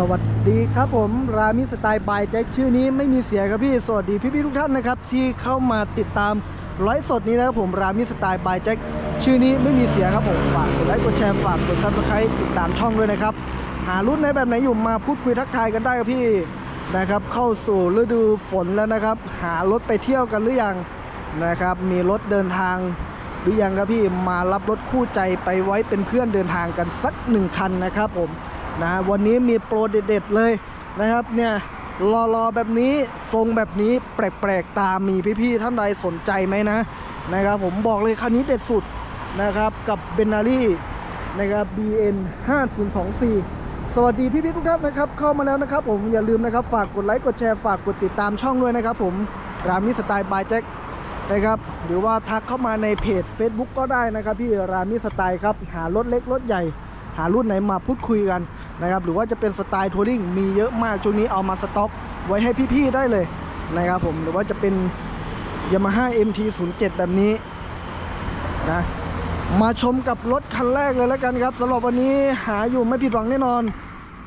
สวัสดีครับผม รามิสไตล์บายแจ็คชื่อนี้ไม่มีเสียครับพี่ สวัสดีพี่ๆทุกท่านนะครับ ที่เข้ามาติดตามไลฟ์สดนี้นะครับผมรามิสไตล์บายแจ็คชื่อนี้ไม่มีเสียครับผมฝากกดไลค์กดแชร์ฝากกดซับสไครต์ติดตามช่องด้วยนะครับ หารุ่นไหนแบบไหนอยู่มาพูดคุยทักทายกันได้ครับพี่นะครับ เข้าสู่ฤดูฝนแล้วนะครับ หารถไปเที่ยวกันหรือยังนะครับ มีรถเดินทางหรือยังครับพี่มารับรถคู่ใจไปไว้เป็นเพื่อนเดินทางกันสักหนึ่งคันนะครับผม นะวันนี้มีโปรเด็ดๆเลยนะครับเนี่ยรอๆแบบนี้ทรงแบบนี้แปลกๆตามีพี่ๆท่านใดสนใจไหมนะนะครับผมบอกเลยคันนี้เด็ดสุดนะครับกับเบนนารี่นะครับ BN 5024 สวัสดีพี่ๆทุกท่านนะครับ เข้ามาแล้วนะครับ ผมอย่าลืมนะครับ ฝากกดไลค์กดแชร์ฝากกดติดตามช่องด้วยนะครับ ผมรามิสไตล์บายแจ็คนะครับหรือว่าทักเข้ามาในเพจ Facebook ก็ได้นะครับ พี่รามิสไตล์ครับหารถเล็กรถใหญ่ หารุ่นไหนมาพูดคุยกันนะครับหรือว่าจะเป็นสไตล์ทัวริงมีเยอะมากช่วงนี้เอามาสต็อกไว้ให้พี่ๆได้เลยนะครับผมหรือว่าจะเป็น Yamaha MT07 แบบนี้นะมาชมกับรถคันแรกเลยแล้วกันครับสำหรับวันนี้หาอยู่ไม่ผิดหวังแน่นอน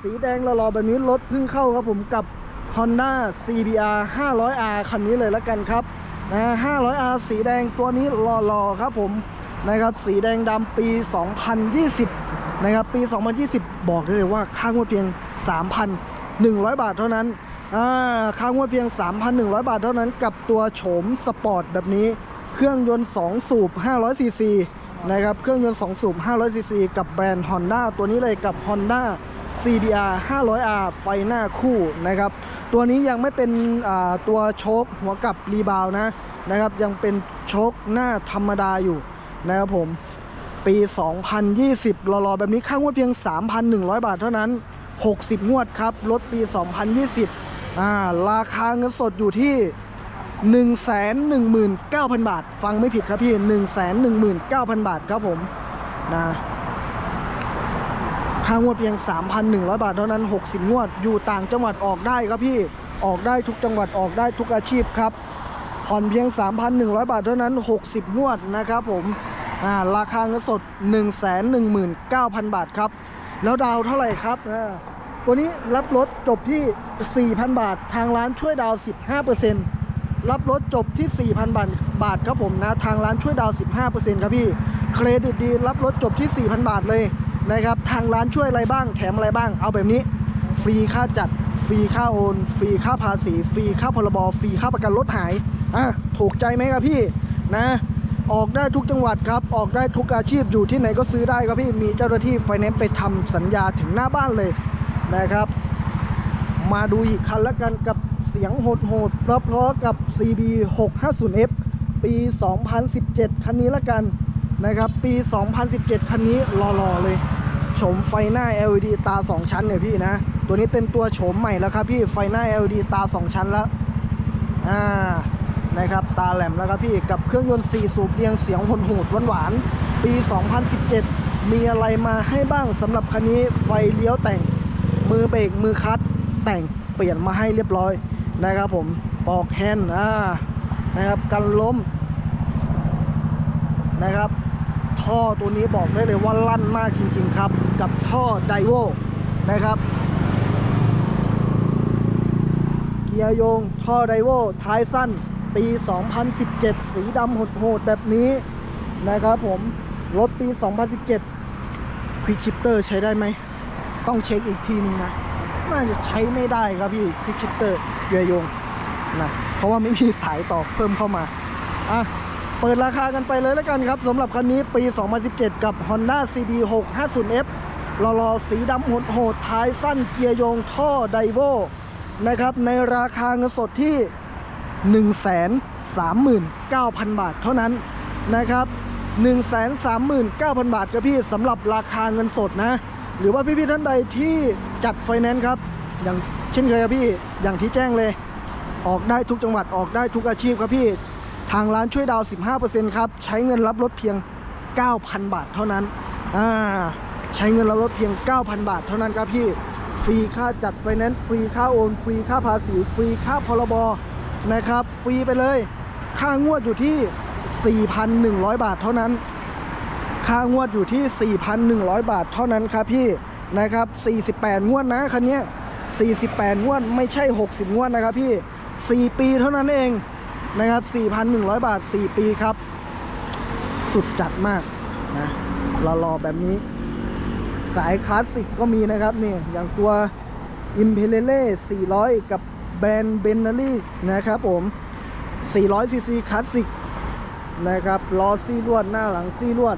สีแดงหล่อๆแบบนี้รถเพิ่งเข้าครับผมกับ Honda CBR 500R คันนี้เลยแล้วกันครับนะ 500R สีแดงตัวนี้หล่อๆครับผม นะครับสีแดงดำปี 2020 นะครับปี 2020 บอกได้เลยว่าค่างวดเพียง 3,100 บาทเท่านั้นอ่าค่างวดเพียง 3,100 บาทเท่านั้นกับตัวโฉมสปอร์ตแบบนี้เครื่องยนต์ 2 สูบ 500 ซีซีนะครับเครื่องยนต์ 2 สูบ 500 ซีซีกับแบรนด์ Honda ตัวนี้เลยกับ Honda CBR 500R ไฟหน้าคู่นะครับตัวนี้ยังไม่เป็นตัวโชคหัวกับรีบาวนะนะครับยังเป็นโชคหน้าธรรมดาอยู่ นะครับผม ปี 2020 รอๆ แบบนี้ค่างวดเพียง 3,100 บาทเท่านั้น 60 งวดครับรถปี 2020 อ่า ราคาเงินสดอยู่ที่ 119,000 บาท ฟังไม่ผิดครับพี่ 119,000 บาทครับผมนะค่างวดเพียง 3,100 บาทเท่านั้น 60 งวด อยู่ต่างจังหวัดออกได้ครับพี่ ออกได้ทุกจังหวัด ออกได้ทุกอาชีพครับ ผ่อนเพียง 3,100 บาทเท่านั้น 60 งวดนะครับผม ราคาเงินสด 119,000 บาทครับ แล้วดาวเท่าไหร่ครับตัวนี้รับรถจบที่ 4,000 บาท ทางร้านช่วยดาว 15%รับรถจบที่ 4,000 บาทบาทครับผมนะ ทางร้านช่วยดาว 15%ครับพี่ เครดิตดีรับรถจบที่ 4,000 บาทเลยนะครับ ทางร้านช่วยอะไรบ้าง แถมอะไรบ้าง เอาแบบนี้ ฟรีค่าจัด ฟรีค่าโอน ฟรีค่าภาษี ฟรีค่าพรบ ฟรีค่าประกันรถหาย อะ ถูกใจไหมครับพี่ นะ ออกได้ทุกจังหวัดครับ ออกได้ทุกอาชีพอยู่ที่ไหนก็ซื้อได้ครับพี่ มีเจ้าหน้าที่ไฟแนนซ์ไปทำสัญญาถึงหน้าบ้านเลยนะครับ มาดูอีกคันละกันกับเสียงโหดๆเพราะๆกับ CB 650F ปี 2017 คันนี้ละกันนะครับ ปี 2017 คันนี้รอๆเลยโฉมไฟหน้า LED ตา 2 ชั้นเนี่ยพี่นะ ตัวนี้เป็นตัวโฉมใหม่แล้วครับพี่ ไฟหน้า LED ตา 2 ชั้นแล้ว อ่า นะครับ ตาแหลมแล้วครับพี่กับเครื่องยนต์ 4 สูบเรียงเสียงหนหูดหวานๆปี 2017 มีอะไรมาให้บ้างสำหรับคันนี้ไฟเลี้ยวแต่งมือเบรกมือคลัตช์แต่งเปลี่ยนมาให้เรียบร้อยนะครับผมปอกแฮนด์อ่านะครับกันล้มนะครับ ท่อตัวนี้บอกได้เลยว่าลั่นมากจริง ๆ ครับ กับท่อไดโวนะครับเกียร์โยง ท่อไดโวท้ายสั้น ปี 2017 สีดำโหดๆแบบนี้นะครับผม รถปี 2017ควิกชิปเตอร์ใช้ได้ไหม ต้องเช็คอีกทีนึงนะ น่าจะใช้ไม่ได้ครับพี่ควิกชิปเตอร์เกียร์ยงนะ เพราะว่าไม่มีสายต่อเพิ่มเข้ามา อะ เปิดราคากันไปเลยแล้วกันครับสำหรับคันนี้ปี 2017 กับ Honda CB 650F รอรอสีดำโหดโหดท้ายสั้นเกียร์โยงท่อไดโวนะครับ ในราคาเงินสดที่ 139,000 บาทเท่านั้นนะครับ 139,000 บาทครับพี่สำหรับราคาเงินสดนะ หรือว่าพี่ๆท่านใดที่จัดไฟแนนซ์ครับ อย่างเช่นเคยครับพี่อย่างที่แจ้งเลย ออกได้ทุกจังหวัดออกได้ทุกอาชีพครับพี่ ทางร้านช่วยดาวน์15%ครับ ใช้เงินรับรถเพียง 9,000 บาทเท่านั้นอ่าใช้เงินรับรถเพียง 9,000 บาทเท่านั้นครับพี่ ฟรีค่าจัดไฟแนนซ์ฟรีค่าโอน ฟรีค่าภาษี ฟรีค่าพรบ นะครับ ฟรีไปเลย ค่างวดอยู่ที่ 4,100 บาทเท่านั้น ค่างวดอยู่ที่ 4,100 บาทเท่านั้นครับพี่นะครับ 48 งวดนะคันนี้48 งวดไม่ใช่ 60 งวดนะครับพี่ 4 ปีเท่านั้นเองนะครับ 4,100 บาท 4 ปีครับ สุดจัดมากนะรอๆแบบนี้ สายคลาสสิกก็มีนะครับนี่อย่างตัว i m p e r i a l 400 กับ แบรนด์เบนนารี่นะครับผม400ซีซีคลาสสิกนะครับล้อซี่ลวดหน้าหลังซี่ลวด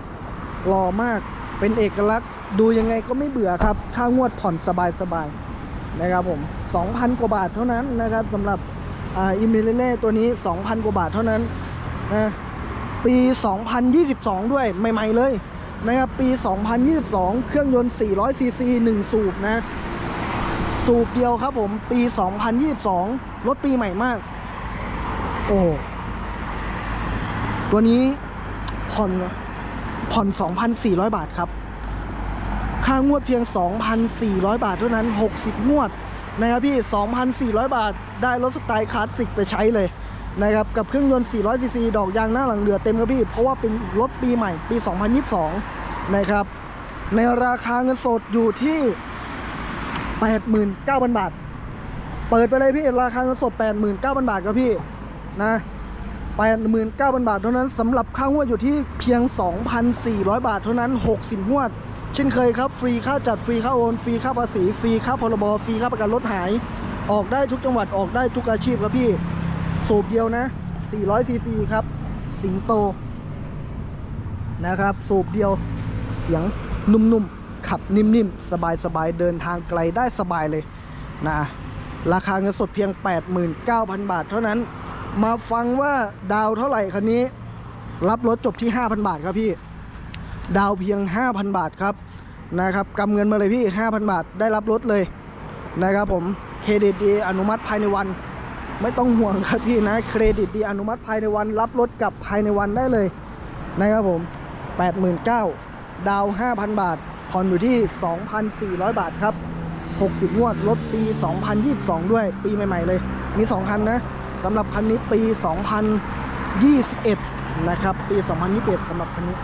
หล่อมากเป็นเอกลักษณ์ดูยังไงก็ไม่เบื่อครับ ค่างวดผ่อนสบายๆนะครับผม 2,000 กว่าบาทเท่านั้นนะครับสำหรับอ่าอิมเมเล่ตัวนี้ 2,000 กว่าบาทเท่านั้นนะปี 2022 ด้วยใหม่ ๆ เลยนะครับปี 2022 เครื่องยนต์400ซีซี1สูบนะ สูบเดียวครับผมปี 2022 รถปีใหม่มาก โอ้ตัวนี้ผ่อนผ่อน 2,400 บาทครับ ค่างวดเพียง 2,400 บาทเท่านั้น 60 งวดนะครับพี่ 2,400 บาทได้รถสไตล์คลาสสิกไปใช้เลยนะครับกับเครื่องยนต์ 400 ซีซี ดอกยางหน้าหลังเหลือเต็มครับพี่ เพราะว่าเป็นรถปีใหม่ปี 2022 นะครับ ในราคาเงินสดอยู่ที่ 89,000 บาท เปิดไปเลยพี่ราคาเงินสด 89,000 บาทครับพี่นะ89,000 บาทเท่านั้นสำหรับค่างวดอยู่ที่เพียง 2,400 บาทเท่านั้น 60งวด เช่นเคยครับ ฟรีค่าจัดฟรีค่าโอนฟรีค่าภาษีฟรีค่าพรบฟรีค่าประกันรถหาย ออกได้ทุกจังหวัดออกได้ทุกอาชีพครับพี่ สูบเดียวนะ 400ซีซีครับ สิงโตนะครับ สูบเดียวเสียงนุ่มๆ ขับนิ่มๆ สบายๆ เดินทางไกลได้สบายเลยนะราคาเงินสดเพียง 89,000 บาทเท่านั้น มาฟังว่าดาวเท่าไหร่คันนี้ รับรถจบที่ 5,000 บาทครับพี่ ดาวเพียง 5,000 บาทครับนะครับกำเงินมาเลยพี่ 5,000 บาทได้รับรถเลยนะครับผมเครดิตดีอนุมัติภายในวัน ไม่ต้องห่วงครับพี่นะเครดิตดีอนุมัติภายในวัน รับรถกลับภายในวันได้เลยนะครับผม 89,000 ดาว 5,000 บาท ผ่อนอยู่ที่ 2,400 บาทครับ 60 งวดรถปี 2022 ด้วย ปีใหม่ ๆ เลย มี 2 คันนะสำหรับคันนี้ปี 2021 นะครับ ปี 2021สำหรับคันนี้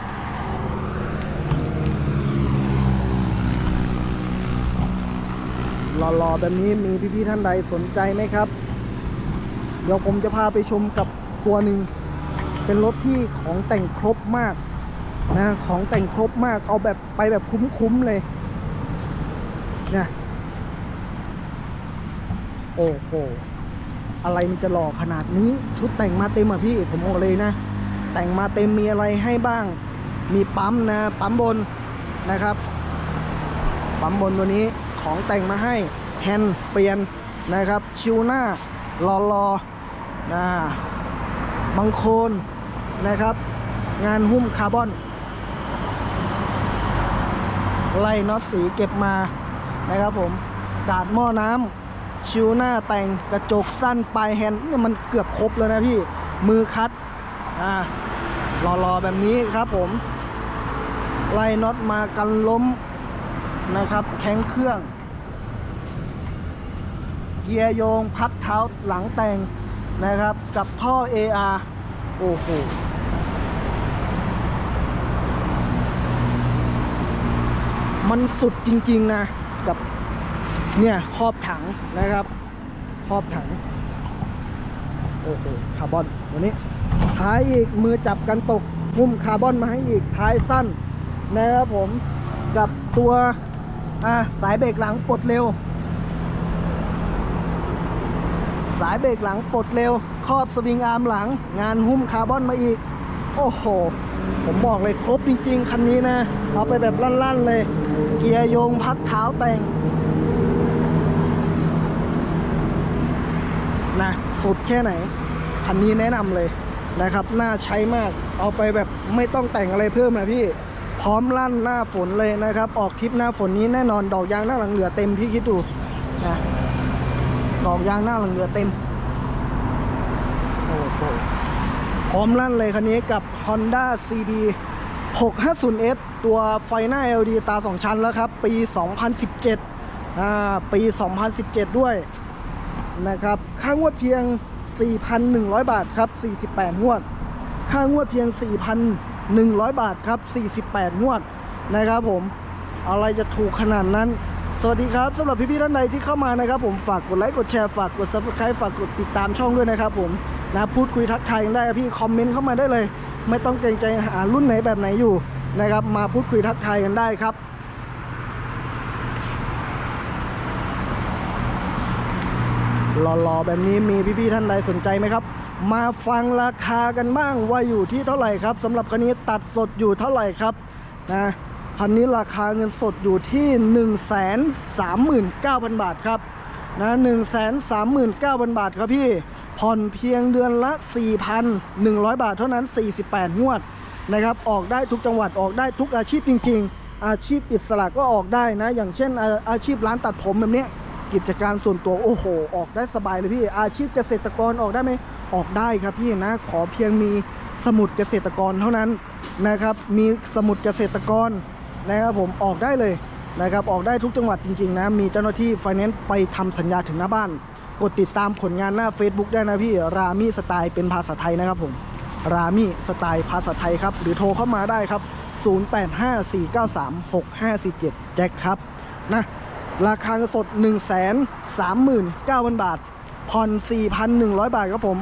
รอๆแบบนี้มีพี่ๆท่านใดสนใจไหมครับ เดี๋ยวผมจะพาไปชมกับตัวหนึ่ง เป็นรถที่ของแต่งครบมาก นะของแต่งครบมากเอาแบบไปแบบคุ้มๆเลยนี่ยโอ้โห อะไรมันจะหล่อขนาดนี้ ชุดแต่งมาเต็มอะพี่ ผมบอกเลยนะ แต่งมาเต็มมีอะไรให้บ้าง มีปั๊มนะ ปั๊มบนนะครับ ปั๊มบนตัวนี้ของแต่งมาให้แฮนด์เปลี่ยนนะครับ ชิวหน้ารอรอนะบังโคนนะครับ งานหุ้มคาร์บอน ไล่น็อตสีเก็บมานะครับผมกาดหม้อน้ำชิวหน้าแต่งกระจกสั้นปลายแฮนด์เนี่ยมันเกือบครบแล้วนะพี่มือคัดอ่ารอๆแบบนี้ครับผม ไล่น็อตมากันล้มนะครับ แข้งเครื่อง เกียร์โยงพักเท้าหลังแต่งนะครับ กับท่อ AR โอ้โห มันสุดจริง ๆ นะ กับเนี่ยครอบถังนะครับ ครอบถัง โอ้โหคาร์บอนตัวนี้ ท้ายอีกมือจับกันตกหุ้มคาร์บอนมาให้อีกท้ายสั้นนะครับผมกับตัวอ่าสายเบรกหลังปลดเร็ว สายเบรกหลังปลดเร็ว ครอบสวิงอาร์มหลัง งานหุ้มคาร์บอนมาอีก โอ้โห ผมบอกเลยครบจริง ๆ คันนี้นะ เอาไปแบบลั่น ๆ เลย เกียร์โยงพักเท้าแต่งนะสุดแค่ไหน คันนี้แนะนำเลยนะครับ น่าใช้มาก เอาไปแบบไม่ต้องแต่งอะไรเพิ่มนะพี่ พร้อมลั่นหน้าฝนเลยนะครับ ออกทริปหน้าฝนนี้แน่นอนดอกยางหน้าหลังเหลือเต็มพี่คิดดูนะดอกยางหน้าหลังเหลือเต็มโอ้โห พร้อมลั่นเลยคันนี้กับ Honda CB 650S ตัวไฟหน้า LED ตา 2 ชั้นแล้วครับ ปี 2017 อ่า ปี 2017 ด้วยนะครับ ค่างวดเพียง 4,100 บาทครับ 48 งวด ค่างวดเพียง 4,100 บาทครับ 48 งวดนะครับผม อะไรจะถูกขนาดนั้น สวัสดีครับสำหรับพี่ๆท่านใดที่เข้ามานะครับ ผมฝากกดไลค์กดแชร์ฝากกด subscribe ฝากกดติดตามช่องด้วยนะครับผมนะพูดคุยทักทายกันได้พี่คอมเมนต์เข้ามาได้เลย ไม่ต้องเกรงใจหารุ่นไหนแบบไหนอยู่นะครับ มาพูดคุยทักทายกันได้ครับ หล่อๆแบบนี้มีพี่ๆท่านใดสนใจไหมครับ มาฟังราคากันบ้างว่าอยู่ที่เท่าไหร่ครับสำหรับคันนี้ตัดสดอยู่เท่าไหร่ครับนะ คันนี้ราคาเงินสดอยู่ที่ 1 3 9 0 0 0 บาทครับนะ1 3 9 0 0 0 บาทครับพี่ ผ่อนเพียงเดือนละ 4,100 บาทเท่านั้น 48 งวดนะครับ ออกได้ทุกจังหวัดออกได้ทุกอาชีพจริง ๆ อาชีพอิสระก็ออกได้นะ อย่างเช่น อาอาชีพร้านตัดผมแบบนี้กิจการส่วนตัวโอ้โห ออกได้สบายเลยพี่ อาชีพเกษตรกรออกได้ไหมออกได้ครับพี่นะ ขอเพียงมีสมุดเกษตรกรเท่านั้นนะครับ มีสมุดเกษตรกร นะครับผมออกได้เลยนะครับออกได้ทุกจังหวัดจริง ๆ นะ มีเจ้าหน้าที่ไฟแนนซ์ไปทำสัญญาถึงหน้าบ้าน กดติดตามผลงานหน้า Facebook ได้นะพี่รามีสไตล์เป็นภาษาไทยนะครับผมรามีสไตล์ภาษาไทยครับ หรือโทรเข้ามาได้ครับ 0854936547 แจ็คครับนะราคาสด 1 3 9 0 0 0 บาทผ่อน 4,100 บาทครับผม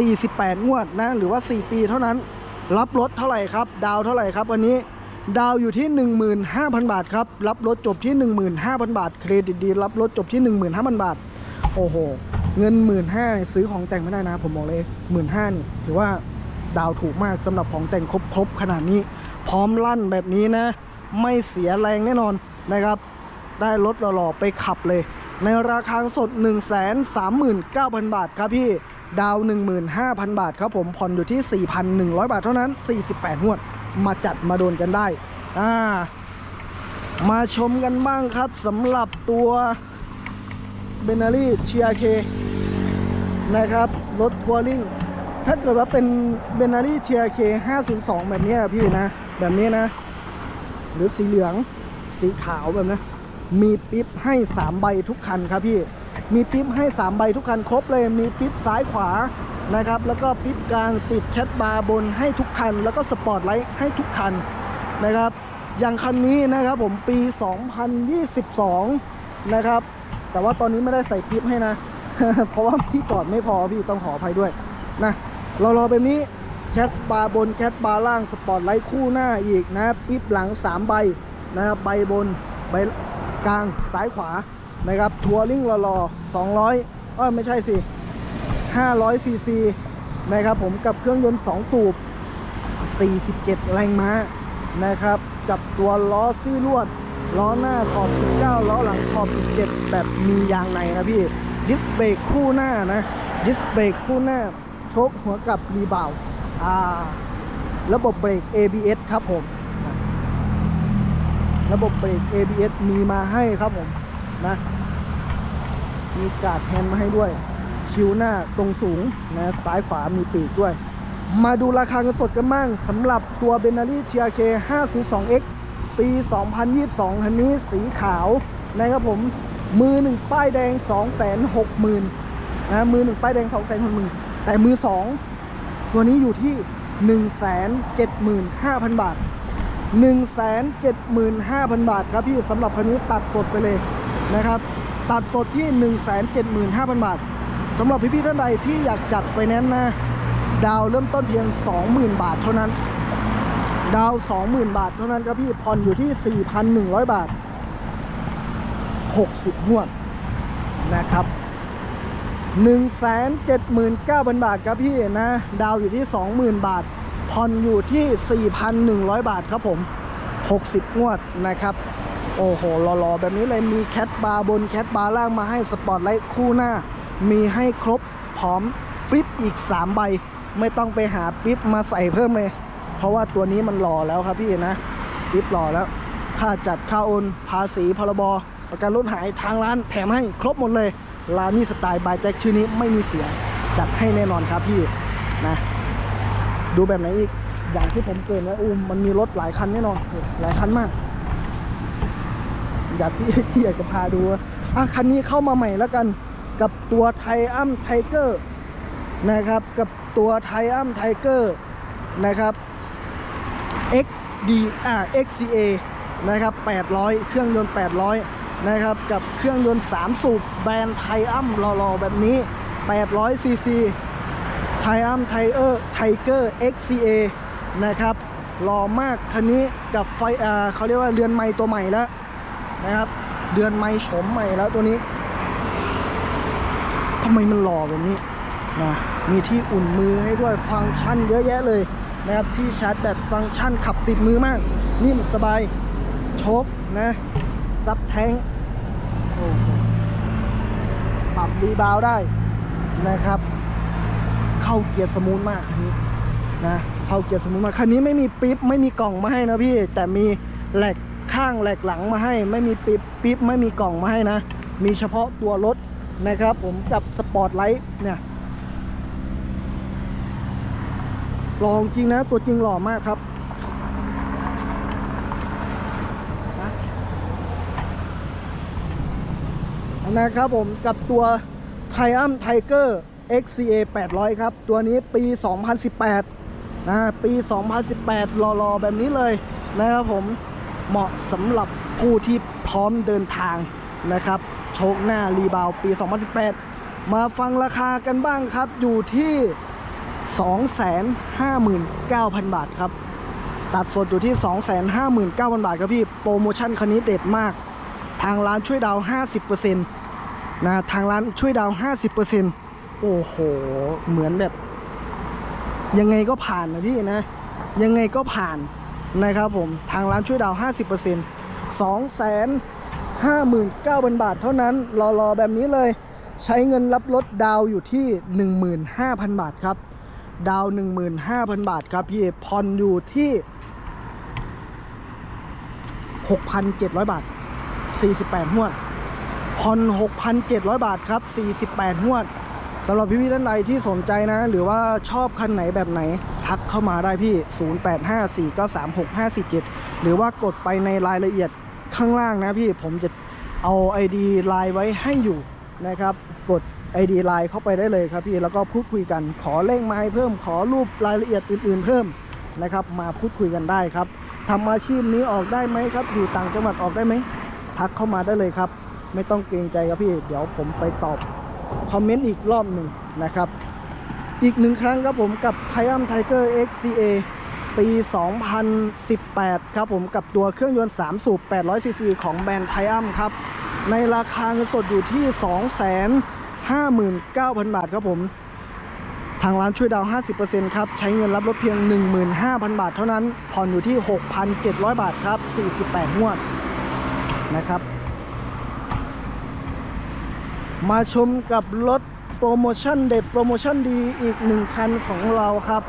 48 งวดนะ หรือว่า 4 ปีเท่านั้น รับรถเท่าไหร่ครับ ดาวเท่าไหร่ครับวันนี้ ดาวอยู่ที่ 15,000 บาทครับ รับรถจบที่ 15,000 บาท เครดิตดี รับรถจบที่ 15,000 บาท โอ้โห เงิน 1 5ื่นซื้อของแต่งไม่ได้นะ ผมบอกเลย 1 5ื่นนี่ถือว่าดาวถูกมากสำหรับของแต่งครบๆ ขนาดนี้ พร้อมลั่นแบบนี้นะ ไม่เสียแรงแน่นอนนะครับ ได้รถหล่อๆ ไปขับเลย ในราคาสด 1 3 9 0 0 0 บาทครับพี่ ดาว 15,000 บาทครับผม ผ่อนอยู่ที่ 4,100 บาทเท่านั้น 48งวด มาจัดมาโดนกันได้อ่ามาชมกันบ้างครับสำหรับตัวเบนารี่เชียเคนะครับรถทัวริงถ้าเกิดว่าเป็นเบนารี่เชียเค502 แบบนี้พี่นะ แบบนี้นะ หรือสีเหลืองสีขาวแบบนะมีปิ๊บให้ 3 ใบทุกคันครับพี่ มีปิ๊บให้ 3 ใบทุกคันครบเลยมีปิ๊บซ้ายขวา นะครับ แล้วก็ปิ๊บกลางติดแคทบาร์บนให้ทุกคัน แล้วก็สปอร์ตไลท์ให้ทุกคันนะครับ อย่างคันนี้นะครับผมปี 2022 นะครับ แต่ว่าตอนนี้ไม่ได้ใส่ปิ๊บให้นะ เพราะว่าที่จอดไม่พอพี่ต้องขออภัยด้วยนะ เรารอแบบนี้แคทบาร์บนแคทบาร์ล่างสปอร์ตไลท์คู่หน้าอีกนะปิ๊บหลัง 3 ใบนะครับใบบนใบกลางซ้ายขวานะครับทัวริงรอๆ200เออไม่ใช่สิ 500 ซีซีนะครับผมกับเครื่องยนต์ 2 สูบ 47 แรงม้านะครับ กับตัวล้อซี่ลวด ล้อหน้าขอบ 19 ล้อหลังขอบ 17 แบบมียางในนะพี่ ดิสเบรกคู่หน้านะ ดิสเบรกคู่หน้า โชคหัวกับรีบาวอ่าระบบเบรก ABS ครับผม ระบบเบรก ABS มีมาให้ครับผมนะ มีการ์ดแฮนด์มาให้ด้วย ชิวหน้าทรงสูงนะซ้ายขวามีปีกด้วย มาดูราคาเงินสดกันบ้างสำหรับตัว b e n a l i TRK 502X ปี 2022 คันนี้สีขาวนะครับผมมือหนึ่งป้ายแดง 260,000นะมือหนึ่งป้ายแดง 260,000แต่มือสองตัวนี้อยู่ที่ 175,000 บาท 175,000 บาทครับพี่สำหรับคันนี้ตัดสดไปเลยนะครับ ตัดสดที่ 175,000 บาท สำหรับพี่ๆท่านใดที่อยากจัดไฟแนนซ์นะ ดาวเริ่มต้นเพียง 20,000 บาทเท่านั้น ดาว 20,000 บาทเท่านั้นครับพี่ผ่อนอยู่ที่ 4,100 บาท 60งวดนะครับ 179,000 บาทครับพี่นะ ดาวอยู่ที่ 20,000 บาท ผ่อนอยู่ที่ 4,100 บาทครับผม 60 งวดนะครับโอ้โหหล่อๆ แบบนี้เลยมีแคทบาร์บนแคทบาร์ล่างมาให้สปอร์ตไลท์คู่หน้า มีให้ครบพร้อมปิ๊บอีก 3 ใบ ไม่ต้องไปหาปิ๊บมาใส่เพิ่มเลย เพราะว่าตัวนี้มันหล่อแล้วครับพี่นะปิ๊บหล่อแล้วค่าจัดค่าโอนภาษีพรบประกันรถหายทางร้านแถมให้ครบหมดเลยร้านนี้สไตล์บายแจ็คชื่อนี้ไม่มีเสียจัดให้แน่นอนครับพี่นะดูแบบไหนอีกอย่างที่ผมเกินไว้อูมมันมีรถหลายคันแน่นอนหลายคันมาก อยากที่ที่อยากจะพาดูอะคันนี้เข้ามาใหม่แล้วกัน กับตัวไทอัมไทเกอร์นะครับ กับตัวไทอัมไทเกอร์นะครับ XD อ่า XCA นะครับ 800 เครื่องยนต์ 800 นะครับ กับเครื่องยนต์ 3 สูบแบรนด์ไทอัมรอๆ แบบนี้ 800ซีซีไทอัมไทเออร์ไทเกอร์ XCA นะครับหล่อมากคันนี้กับไฟอ่าเขาเรียกว่าเรือนไม้ตัวใหม่แล้วนะครับเรือนไม้โฉมใหม่แล้วตัวนี้ ทำไมมันหล่อแบบนี้นะมีที่อุ่นมือให้ด้วยฟังก์ชันเยอะแยะเลยนะครับที่ชาร์จแบตฟังก์ชันขับติดมือมาก นิ่มสบายโชคนะซับแทงปรับรีบาวได้นะครับ เข้าเกียร์สมูทมากคันนี้นะเข้าเกียร์สมูทมากคันนี้ไม่มีปิ๊บไม่มีกล่องมาให้นะพี่ แต่มีแหลกข้างแหลกหลังมาให้ ไม่มีปิ๊บปิ๊บไม่มีกล่องมาให้นะ มีเฉพาะตัวรถ นะครับผมกับสปอร์ตไลท์เนี่ยหล่อจริงนะ ตัวจริงหล่อมากครับนะครับผมกับตัว Triumph Tiger XCA 800 ครับ ตัวนี้ปี 2018 นะปี 2018 รอๆ แบบนี้เลยนะครับผมเหมาะสำหรับผู้ที่พร้อมเดินทางนะครับ โชคหน้ารีบาวปี 2018 มาฟังราคากันบ้างครับ อยู่ที่ 259,000 บาทครับ ตัดสดอยู่ที่ 259,000 บาทครับพี่ โปรโมชั่นคันนี้เด็ดมาก ทางร้านช่วยดาว 50%นะทางร้านช่วยดาว 50%โอ้โห เหมือนแบบ ยังไงก็ผ่านนะพี่นะ ยังไงก็ผ่านนะครับผม ทางร้านช่วยดาว 50% 2 5 9 0 0 0 บาทเท่านั้นรอๆแบบนี้เลย ใช้เงินรับรถดาวอยู่ที่ 15,000 บาทครับ ดาวน์15,000 บาทครับพี่ผ่อนอยู่ที่ 6,700 บาท 48งวดผ่อน6,700 บาทครับ 48งวดสำหรับพี่ๆท่านใดที่สนใจนะ หรือว่าชอบคันไหนแบบไหน ทักเข้ามาได้พี่ 0854936547 หรือว่ากดไปในรายละเอียด ข้างล่างนะพี่ผมจะเอา ID ไลน์ไว้ให้อยู่นะครับ กด ID ไลน์เข้าไปได้เลยครับพี่แล้วก็พูดคุยกันขอเลขไม้เพิ่มขอรูปรายละเอียดอื่น ๆ เพิ่มนะครับ มาพูดคุยกันได้ครับทำอาชีพนี้ออกได้ไหมครับ อยู่ต่างจังหวัดออกได้ไหมทักเข้ามาได้เลยครับ ไม่ต้องเกรงใจครับพี่ เดี๋ยวผมไปตอบคอมเมนต์อีกรอบหนึ่งนะครับ อีกหนึ่งครั้งครับผมกับ Triumph Tiger XCA ปี 2018 ครับผมกับตัวเครื่องยนต์ 3 สูบ 800cc ของแบรนด์ Triumph ครับ ในราคาเงินสดอยู่ที่ 259,000 บาทครับผม ทางร้านช่วยดาวน์50%ครับ ใช้เงินรับรถเพียง 15,000 บาทเท่านั้น ผ่อนอยู่ที่ 6,700 บาทครับ 48งวดนะครับ มาชมกับรถโปรโมชั่นเด็ดโปรโมชั่นดีอีกหนึ่งคันของเราครับ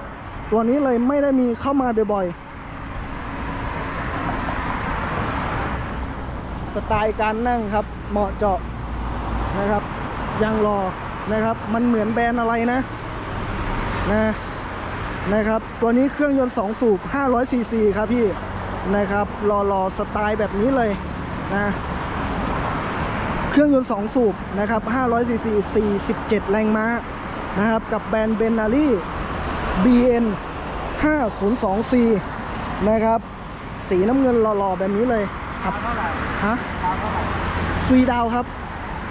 ตัวนี้เลยไม่ได้มีเข้ามาบ่อยๆ สไตล์การนั่งครับ เหมาะเจาะนะครับยังรอนะครับ มันเหมือนแบรนด์อะไรนะนะนะครับ ตัวนี้เครื่องยนต์ 2 สูบ 500 ซีซีครับพี่นะครับรอรอสไตล์แบบนี้เลยนะเครื่องยนต์ 2 สูบนะครับ500ซีซี47 แรงม้านะครับ กับแบรนด์เบนนารี่ BN 502C นะครับ สีน้ำเงินหล่อๆแบบนี้เลยครับเท่าไหร่ฮะดาวเท่าไหร่ฟรีดาวน์ครับ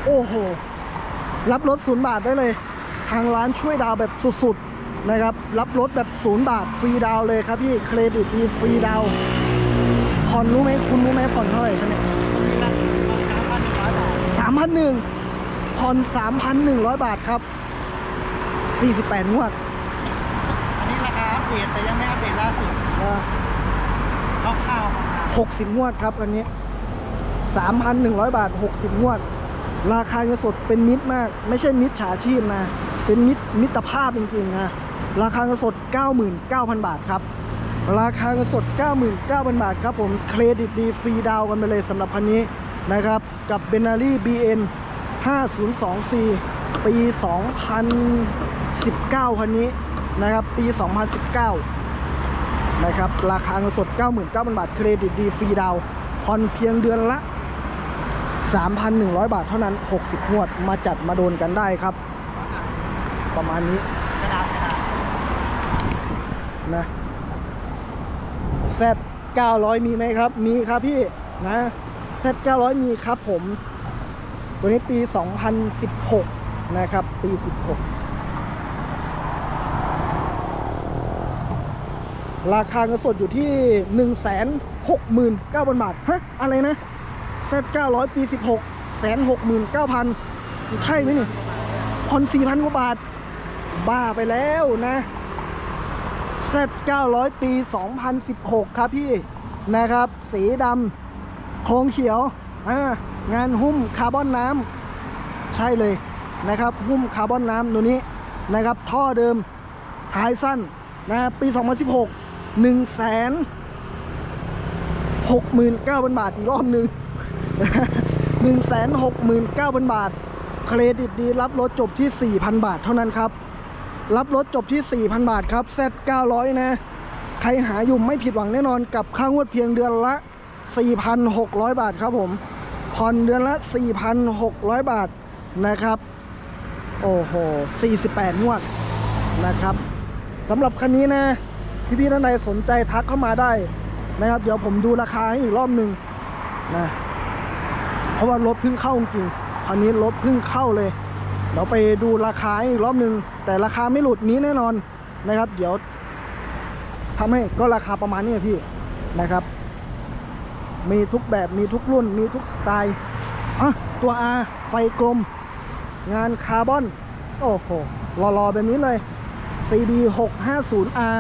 โอ้โห รับรถศูนย์บาทได้เลย ทางร้านช่วยดาวน์แบบสุดๆนะครับ รับรถแบบศูนย์บาทฟรีดาวน์เลยครับพี่เครดิตมีฟรีดาวน์ผ่อนรู้ไหมคุณรู้ไหมผ่อนเท่าไหร่คะเนี่ยนี่ละสามพันหนึ่งร้อยบาทสามพันหนึ่งผ่อนสามพันหนึ่งร้อยบาทครับสี่สิบแปดงวด อันนี้ราคาอัป เดตแต่ยังไม่อัปเดตล่าสุดคร่าวๆประมาณหกสิบงวดครับอันนี้สามพันหนึ่งร้อยบาทหกสิบงวด ราคาเงินสดเป็นมิตรมาก ไม่ใช่มิตรฉาชีพนะ เป็นมิตรมิตรภาพจริงๆนะราคาเงินสด 99,000 บาทครับ ราคาเงินสด 99,000 บาทครับผมเครดิตดีฟรีดาวน์กันไปเลยสำหรับคันนี้นะครับ กับเบนารี่ BN 502C ปี 2019 คันนี้ นะครับ ปี 2019 นะครับ ราคาเงินสด 99,000 บาท เครดิตดีฟรีดาวผ่อนเพียงเดือนละ 3,100 บาทเท่านั้น 60งวด มาจัดมาโดนกันได้ครับ ประมาณนี้กระดาษกระดาษนะแซด900 มีไหมครับ มีครับพี่นะแซ Z900 มีครับผม ตัวนี้ปี 2016 นะครับ ปี 16 ราคาเงินสดอยู่ที่ 169,000 บาทฮะอะไรนะ Z900 ปี 16 169,000 ใช่ไหมนี่ผ่อน4,000 กว่าบาท บ้าไปแล้วนะ Z900 ปี 2016 ครับพี่นะครับ สีดำโครงเขียวอ่างานหุ้มคาร์บอนน้ำใช่เลยนะครับ หุ้มคาร์บอนน้ำตัวนี้นะครับ ท่อเดิมท้ายสั้นนะปี 2016 1แสน69,000 บาทอีกรอบหนึ่ง1 6 9 0 0 0 บาท เครดิตดีรับรถจบที่ 4,000 บาทเท่านั้นครับ รับรถจบที่ 4,000 บาทครับ Z 900นะ ใครหาอยู่ไม่ผิดหวังแน่นอนกับค่างวดเพียงเดือนละ 4,600 บาทครับผมผ่อนเดือนละ 4,600 บาทนะครับ โอ้โห 48 งวดนะครับสำหรับคันนี้นะ พี่ๆท่านใดสนใจทักเข้ามาได้นะครับ เดี๋ยวผมดูราคาให้อีกรอบหนึ่งนะเพราะว่ารถเพิ่งเข้าจริงคันนี้รถเพิ่งเข้าเลยเดี๋ยวไปดูราคาอีกรอบหนึ่งแต่ราคาไม่หลุดนี้แน่นอนนะครับ เดี๋ยวทำให้ก็ราคาประมาณนี้พี่นะครับ มีทุกแบบมีทุกรุ่น มีทุกสไตล์อะตัว R ไฟกลม งานคาร์บอน โอ้โหรอๆแบบนี้เลย CB 650R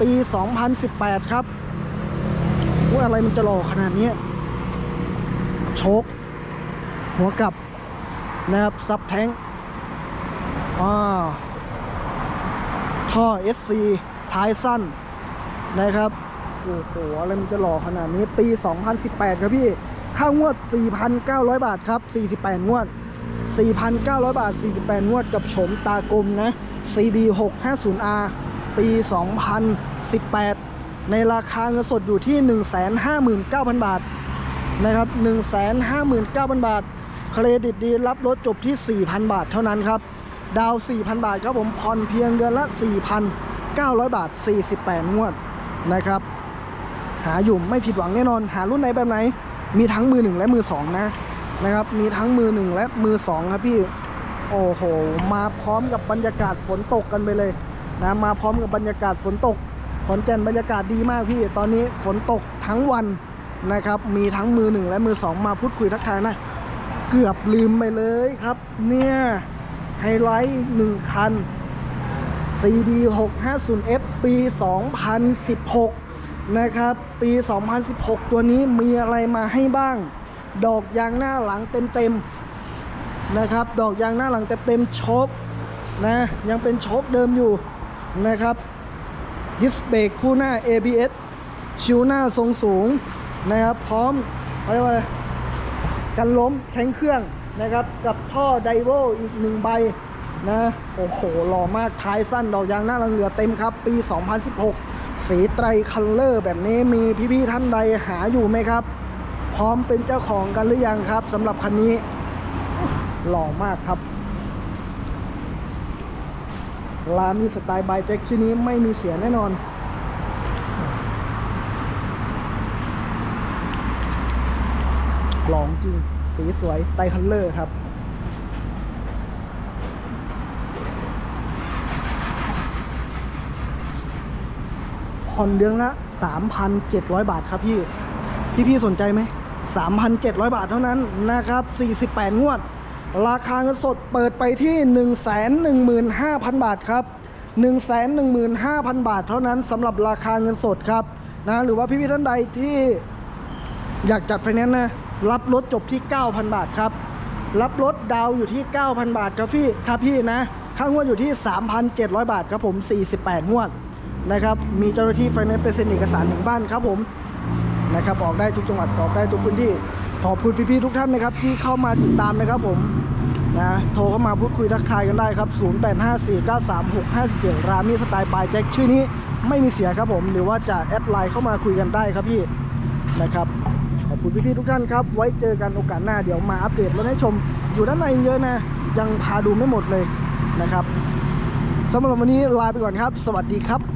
ปี 2018 ครับว่าอะไรมันจะรอขนาดนี้โชคหัวกลับนะครับ ซับแท้งอ่าท่อ SC ท้ายสั้นนะครับ โอ้โห อะไรมันจะหล่อขนาดนี้ ปี 2018 ครับพี่ ค่างวด 4,900 บาทครับ 48 งวด 4,900 บาท 48 งวดกับโฉมตากลมนะ CD 650R ปี 2018 ในราคาเงินสดอยู่ที่ 159,000 บาทนะครับ 159,000 บาท เครดิตดีรับรถจบที่ 4,000 บาทเท่านั้นครับ ดาว 4,000 บาทครับผมผ่อนเพียงเดือนละ 4,900 บาท 48 งวดนะครับ หาอยู่ไม่ผิดหวังแน่นอน หารุ่นไหนแบบไหน มีทั้งมือหนึ่งและมือสองนะนะครับ มีทั้งมือหนึ่งและมือสองครับพี่ โอ้โห มาพร้อมกับบรรยากาศฝนตกกันไปเลย นะมาพร้อมกับบรรยากาศฝนตก ขอนแก่นบรรยากาศดีมากพี่ ตอนนี้ฝนตกทั้งวันนะครับ มีทั้งมือหนึ่งและมือสองมาพูดคุยทักทายนะ เกือบลืมไปเลยครับ เนี่ย ไฮไลท์หนึ่งคัน CB 650F ปี 2016 นะครับ ปี 2016 ตัวนี้มีอะไรมาให้บ้าง ดอกยางหน้าหลังเต็มๆนะครับ ดอกยางหน้าหลังเต็มๆโชคนะ ยังเป็นโชคเดิมอยู่ นะครับดิสเบรกคู่หน้า ABS ชิวหน้าทรงสูงนะครับ พร้อมอะไรยกว่าอะกันล้มแทงเครื่องนะครับ กับท่อไดโวอีกหนึ่งใบนะ โอ้โห หล่อมากท้ายสั้นดอกยางหน้าเหลือเต็มครับ ปี 2016 สีไตรคัลเลอร์แบบนี้มีพี่ๆท่านใดหาอยู่ไหมครับ พร้อมเป็นเจ้าของกันหรือยังครับสำหรับคันนี้ หล่อมากครับ ลามีสไตล์บายแจ็คชื่อนี้ไม่มีเสียแน่นอน หล่อจริง สีสวย ไตคัลเลอร์ครับ ผ่อนเดือนละ 3,700 บาทครับพี่ พี่พี่สนใจไหม 3,700 บาทเท่านั้นนะครับ 48 งวด ราคาเงินสดเปิดไปที่ 115,000 บาทครับ 115,000 บาทเท่านั้นสำหรับราคาเงินสดครับนะหรือว่าพี่พี่ท่านใดที่อยากจัดไฟแนนซ์นะรับรถจบที่ 9,000 บาทครับ รับรถดาวอยู่ที่ 9,000 บาทครับพี่ครับพี่นะ ค่างวดอยู่ที่ 3,700 บาทครับผม 48 งวดนะครับ มีเจ้าหน้าที่ไฟแนนซ์ไปเซ็นเอกสารถึงบ้านครับผมนะครับออกได้ทุกจังหวัดออกได้ทุกพื้นที่ขอบคุณพี่ๆทุกท่านนะครับที่เข้ามาติดตามนะครับผม นะโทรเข้ามาพูดคุยทักทายกันได้ครับ 085493657 รามีสไตล์บายแจ็คชื่อนี้ไม่มีเสียครับผม หรือว่าจะแอดไลน์เข้ามาคุยกันได้ครับพี่นะครับขอบคุณพี่ๆทุกท่านครับ ไว้เจอกันโอกาสหน้าเดี๋ยวมาอัปเดตรถให้ชม อยู่ด้านในเยอะนะ ยังพาดูไม่หมดเลยนะครับสำหรับวันนี้ลาไปก่อนครับ สวัสดีครับ